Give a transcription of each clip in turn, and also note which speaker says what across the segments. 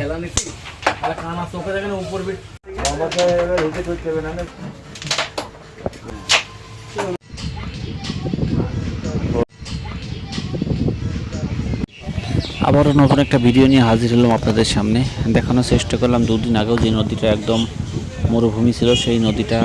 Speaker 1: খেলা নিছি আর কানা চোখে দেখেন উপর বিট।
Speaker 2: আমাকে এবার হিসেব করতে হবে না না?
Speaker 3: আবারও নতুন একটা ভিডিও নিয়ে হাজির হলাম আপনাদের সামনে। দেখানোর চেষ্টা করলাম দুদিন আগেও যে নদীটা একদম মরুভূমি ছিল সেই নদীটা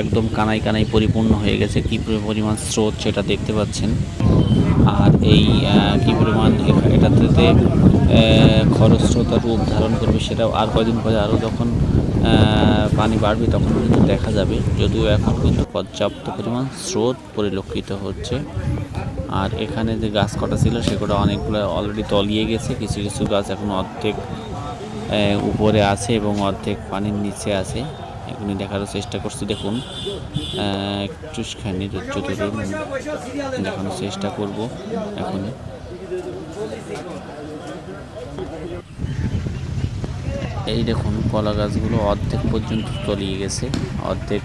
Speaker 3: একদম কানাই কানাই পরিপূর্ণ হয়ে গেছে। কী পরিমাণ স্রোত সেটা দেখতে পাচ্ছেন। আর এই কী পরিমাণ এটাতে খরস্রোতা রূপ ধারণ করবে সেটাও আর কয়দিন পরে আরও যখন পানি বাড়বে তখন কিন্তু দেখা যাবে। যদিও এখন কিন্তু পর্যাপ্ত পরিমাণ স্রোত পরিলক্ষিত হচ্ছে। আর এখানে যে গাছ কটা ছিল সেগুলো অনেকগুলো অলরেডি তলিয়ে গেছে। কিছু কিছু গাছ এখন অর্ধেক উপরে আছে এবং অর্ধেক পানির নিচে আছে। এগুলি দেখার চেষ্টা করছি দেখুন। একটুখানি ধরুন দেখানোর চেষ্টা করব এখন এই দেখুন কলা গাছগুলো অর্ধেক পর্যন্ত তলিয়ে গেছে অর্ধেক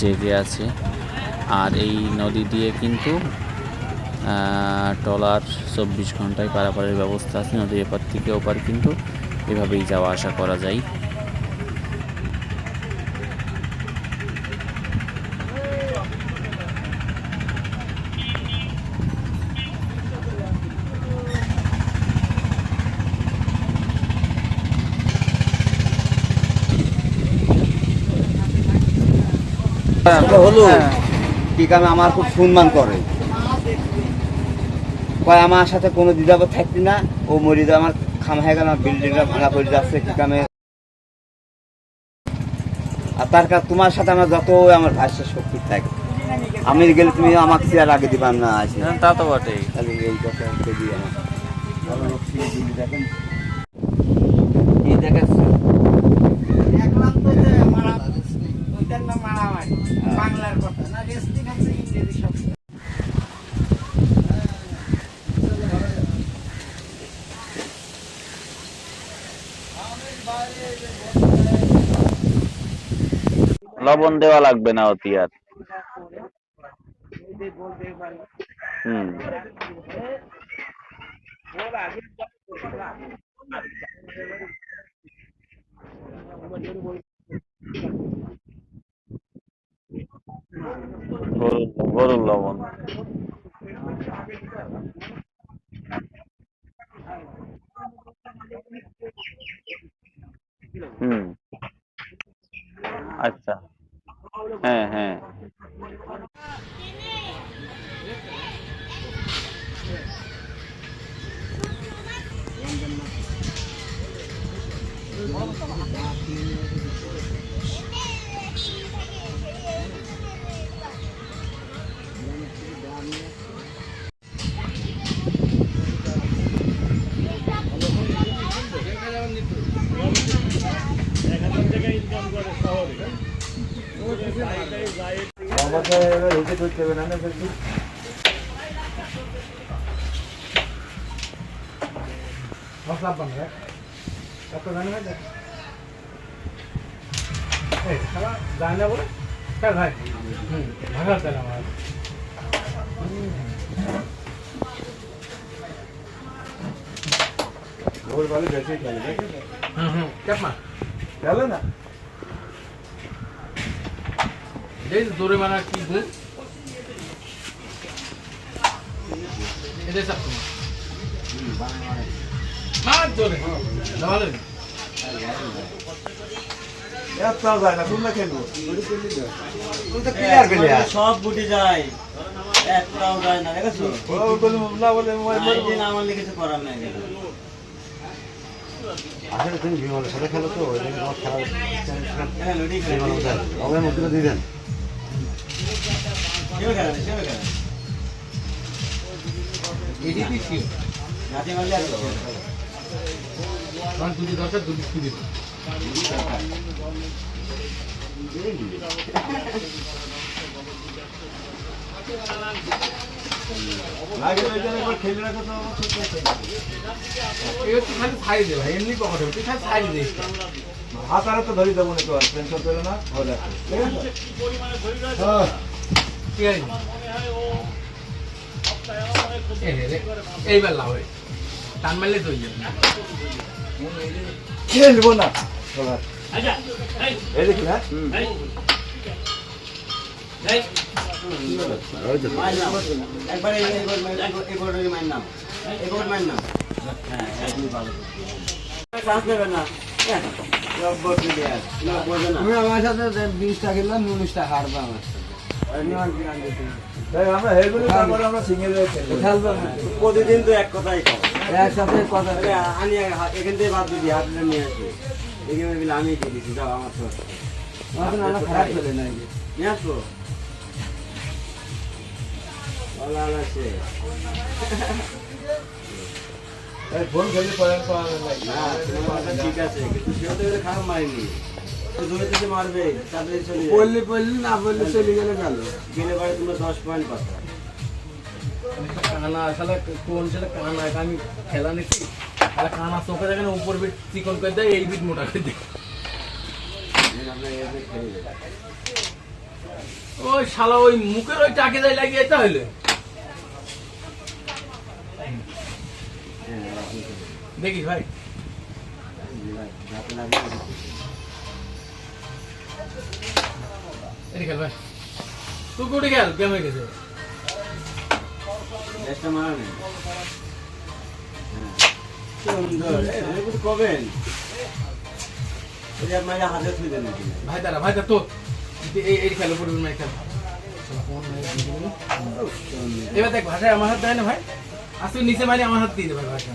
Speaker 3: জেগে আছে। আর এই নদী দিয়ে কিন্তু আহ, ট্রলার চব্বিশ ঘন্টায় পারাপারের ব্যবস্থা আছে নদীর এপার থেকে ওপার কিন্তু এভাবেই যাওয়া আসা করা যায়।
Speaker 2: হলো কি কামে আমার খুব সম্মান করে। কয় আমার সাথে কোনো দ্বিধাবোধ থাকতি না ও মরি যা আমার খাম হয়ে গেল বিল্ডিংটা ভাঙা পড়ে যাচ্ছে কি কামে আর তার কাছে তোমার সাথে আমার যত আমার ভাষ্য শক্তি থাকে। আমি গেলে তুমি আমাকে চেয়ার আগে দিবাম না আসি
Speaker 3: তা তো বটেই।
Speaker 2: তাহলে এই কথা দিই আমার দেখেন?
Speaker 3: লবণ দেওয়া লাগবে না অতি আর। গরুর লবণ। হুম।
Speaker 2: আমাকে এবার হিসেব করতে হবে না না বেশি
Speaker 1: মশলা বানাবে। কত জানবে দেখ এই খালা জানে বলে ভাই। হুম ভাঙা তেল আমার
Speaker 2: ভোর ভালো বেশি খেলে
Speaker 1: হুম হুম চাপ মা
Speaker 2: খেলে না?
Speaker 1: এই যে দৌড়ে মারা কি গুণ এদের তোমার। মার। জোরে। দাবা
Speaker 4: সব বুটে যায়। একটাও যায় না দেখেছ? আমার লিখেছে করার নাই
Speaker 2: আসলে তুমি বিমলের সাথে খেলো তো ওই জন্য তোমার খেলা
Speaker 4: হ্যাঁ
Speaker 2: ওদের মধ্যে দিয়ে দেন।
Speaker 1: এডিপি কি
Speaker 4: নাচে মারলে আর
Speaker 1: দুটি দরকার দুটি দুটি
Speaker 2: রাখো তো ধরি দেবো না তো আর টেনশন করো না হয়ে ঠিক আছে? হ্যাঁ।
Speaker 1: এইবার লাভ টান মারলে তো
Speaker 2: খেলব না। এই দেখি না
Speaker 4: মার নাম। একবারে এই- এই বোর্ড এই- এই নাম। এই বোর্ড নাম। হ্যাঁ, একদমই ভালো। না। হ্যাঁ, না।
Speaker 5: আমার সাথে বিশটা খেললাম উনিশটা হারবা আমার
Speaker 2: তাই আমরা হেগুলো তারপরে আমরা সিঙ্গেল খেলব
Speaker 5: খেলব
Speaker 4: প্রতিদিন তো এক কথাই
Speaker 5: একসাথে কথা
Speaker 4: আমি এখান থেকে বাদ দিদি হাত নিয়ে আসবে আমি দিয়ে যাও আমার তো
Speaker 5: এখন আমরা খারাপ খেলে নাই
Speaker 4: নিয়ে আসব বলা আছে
Speaker 2: ফোন খেলে পরে পাওয়া
Speaker 4: না। তোমার ঠিক আছে কিন্তু সেও তো এবারে খারাপ মারেনি। মারবে তারপরে চলে যাবে।
Speaker 5: বললে না বললে চলে গেলে গেল
Speaker 4: গেলে পরে তোমরা দশ পয়েন্ট পাচ্ছ
Speaker 1: কানা আসলে কোন ছেলে কানা আমি খেলা নিচ্ছি তাহলে কানা চোখে দেখে না উপর বিট চিকন করে দেয়, এই বিট মোটা করে দেয়। ওই শালা, ওই মুখের ওই টাকে যায় লাগিয়ে এটা হইলে। দেখিস ভাই খেল ভাই। তুই কুটি খেল? হয়ে গেছে।
Speaker 4: সুন্দর। কবেন? হাতে থুই দেন
Speaker 1: ভাই দাঁড়া ভাই দাঁড়া তো এই খেলো পড়বে না খেল। এবার দেখ ভাষায় আমার হাত দেয় না ভাই? আজ তুই নিচে মারি আমার হাত দিয়ে দে ভাষা।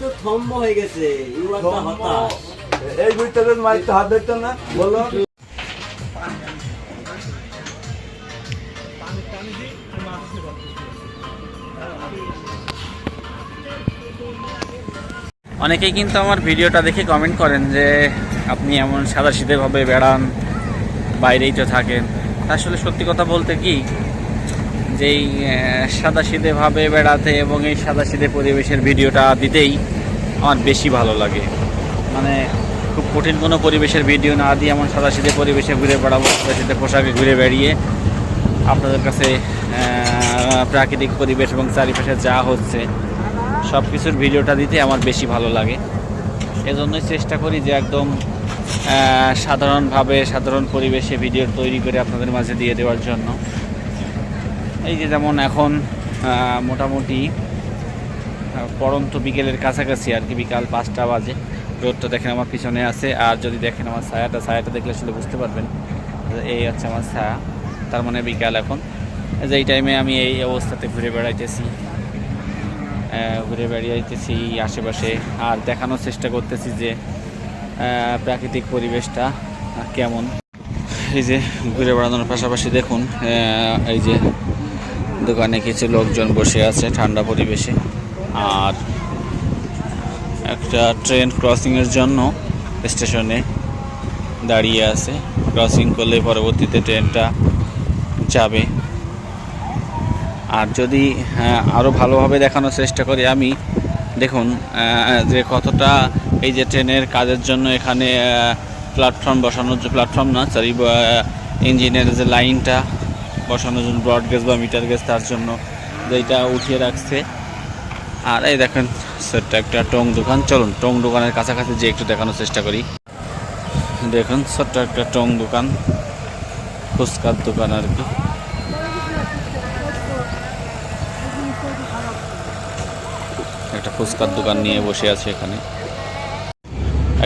Speaker 1: তো
Speaker 4: থম্ব হয়ে গেছে। ইউ আর হতাশ।
Speaker 2: এই হাত না, বলো।
Speaker 3: অনেকেই কিন্তু আমার ভিডিওটা দেখে কমেন্ট করেন যে আপনি এমন সাদা ভাবে বেড়ান, বাইরেই তো থাকেন। আসলে সত্যি কথা বলতে কি, যেই সাদা ভাবে বেড়াতে এবং এই সাদা সিধে পরিবেশের ভিডিওটা দিতেই আমার বেশি ভালো লাগে। মানে খুব কঠিন কোনো পরিবেশের ভিডিও না দিয়ে এমন সাদা সিধে পরিবেশে ঘুরে বেড়াবো সাদা সিধে পোশাকে ঘুরে বেড়িয়ে আপনাদের কাছে প্রাকৃতিক পরিবেশ এবং চারিপাশে যা হচ্ছে সব কিছুর ভিডিওটা দিতে আমার বেশি ভালো লাগে। এজন্যই চেষ্টা করি যে একদম সাধারণভাবে সাধারণ পরিবেশে ভিডিও তৈরি করে আপনাদের মাঝে দিয়ে দেওয়ার জন্য। এই যে যেমন এখন মোটামুটি আহ, পড়ন্ত বিকেলের কাছাকাছি আর কি বিকাল পাঁচটা বাজে। রোদটা দেখেন আমার পিছনে আছে, আর যদি দেখেন আমার ছায়াটা ছায়াটা দেখলে আসলে বুঝতে পারবেন এই হচ্ছে আমার ছায়া, তার মানে বিকাল এখন। যে এই টাইমে আমি এই অবস্থাতে ঘুরে বেড়াইতেছি ঘুরে বেড়াইতেছি আশেপাশে, আর দেখানোর চেষ্টা করতেছি যে প্রাকৃতিক পরিবেশটা কেমন। এই যে ঘুরে বেড়ানোর পাশাপাশি দেখুন এই যে দোকানে কিছু লোকজন বসে আছে ঠান্ডা পরিবেশে, আর একটা ট্রেন ক্রসিংয়ের জন্য স্টেশনে দাঁড়িয়ে আছে। ক্রসিং করলে পরবর্তীতে ট্রেনটা যাবে। আর যদি আরও ভালোভাবে দেখানোর চেষ্টা করি আমি, দেখুন যে কতটা এই যে ট্রেনের কাজের জন্য এখানে প্ল্যাটফর্ম বসানোর যে প্ল্যাটফর্ম না সরি ইঞ্জিনের যে লাইনটা বসানোর জন্য ব্রড গেজ বা মিটার গেজ তার জন্য, যেটা উঠিয়ে রাখছে। আর এই দেখেন সেটা একটা টং দোকান। চলুন, টং দোকানের কাছাকাছি যে একটু দেখানোর চেষ্টা করি। দেখুন, ছোট্ট একটা টং দোকান। ফুচকার দোকান আর কি। একটা ফুচকার দোকান নিয়ে বসে আছে এখানে।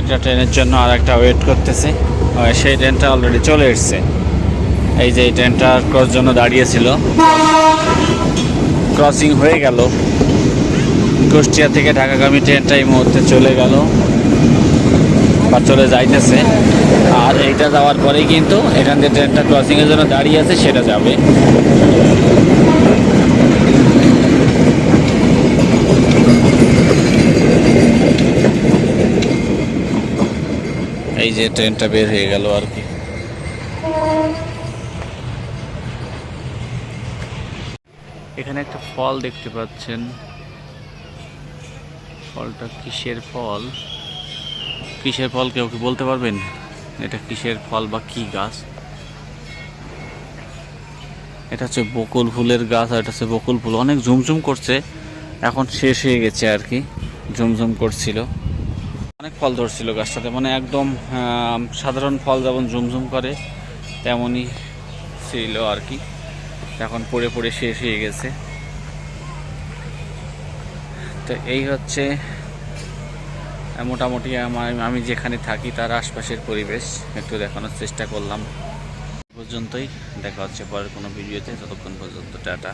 Speaker 3: একটা ট্রেনের জন্য আর একটা ওয়েট করতেছে সেই ট্রেনটা অলরেডি চলে এসছে। এই যে এই ট্রেনটা ক্রস জন্য দাঁড়িয়েছিল। ক্রসিং হয়ে গেল। কুষ্টিয়া থেকে ঢাকাগামী ট্রেনটা এই মুহূর্তে চলে গেল বা চলে যাইতেছে। আর এইটা যাওয়ার পরেই কিন্তু এখান থেকে ট্রেনটা ক্রসিংয়ের জন্য দাঁড়িয়ে আছে, সেটা যাবে। এই যে ট্রেনটা বের হয়ে গেল আর কি। এখানে একটা ফল দেখতে পাচ্ছেন। ফলটা কিসের ফল? কিসের ফল কেউ কি বলতে পারবেন? এটা কিসের ফল বা কি গাছ? এটা হচ্ছে বকুল ফুলের গাছ আর এটা হচ্ছে বকুল ফুল। অনেক ঝুমঝুম করছে। এখন শেষ হয়ে গেছে আর কি। ঝুমঝুম করছিল। অনেক ফল ধরছিল গাছটাতে। মানে একদম সাধারণ ফল যেমন ঝুমঝুম করে, তেমনই ছিল আর কি। এখন পড়ে পড়ে শেষ হয়ে গেছে। তো এই হচ্ছে মোটামুটি আমার, আমি যেখানে থাকি তার আশপাশের পরিবেশ। একটু দেখানোর চেষ্টা করলাম। পর্যন্তই। দেখা হচ্ছে পরের কোনো ভিডিওতে। ততক্ষণ পর্যন্ত, টাটা।